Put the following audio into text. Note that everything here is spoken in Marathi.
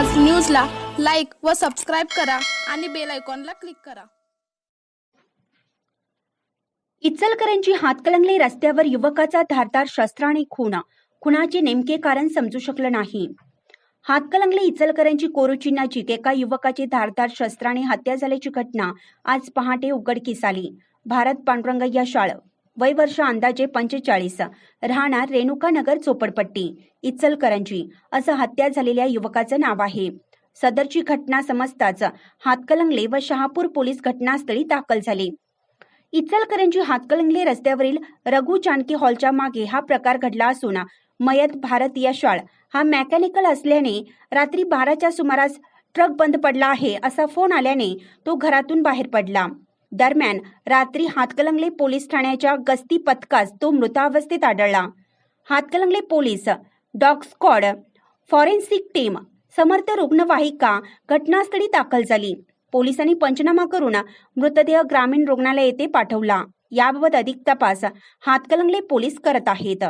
आज न्यूजला लाइक व सबस्क्राईब करा आणि बेल आयकॉनला क्लिक करा. इचलकरंजी हातकलंगले रस्त्यावर युवकाचा धारदार शस्त्राने खुना खुनाचे नेमके कारण समजू शकलं नाही. हातकलंगले इचलकरंजी कोरुची नजीक एका युवकाची धारदार शस्त्राने हत्या झाल्याची घटना आज पहाटे उघडकीस आली. भारत पांडुरंग शाळा वय वर्ष अंदाजे पंचेचाळीस. राहणार रेणुकानगर चोपडपट्टी इचलकरंजी असं हत्या झालेल्या युवकाचं नाव आहे. सदरची घटना समजताच हातकलंगले व शहापूर पोलीस घटनास्थळी दाखल झाले. इचलकरंजी हातकलंगले रस्त्यावरील रघु जानकी हॉलच्या मागे हा प्रकार घडला असून मयत भारतीय शाळ हा मेकॅनिकल असल्याने रात्री बाराच्या सुमारास ट्रक बंद पडला आहे असा फोन आल्याने तो घरातून बाहेर पडला. दरम्यान रात्री हातकलंगले पोलीस ठाण्याच्या गस्ती पथकास तो मृतावस्थेत आढळला. Hatkanangale police dog squad forensic team समर्थ रुग्णवाहिका घटनास्थळी दाखल झाली. पोलिसांनी पंचनामा करून मृतदेह ग्रामीण रुग्णालय येथे पाठवला. याबाबत अधिक तपास हातकलंगले पोलीस करत आहेत.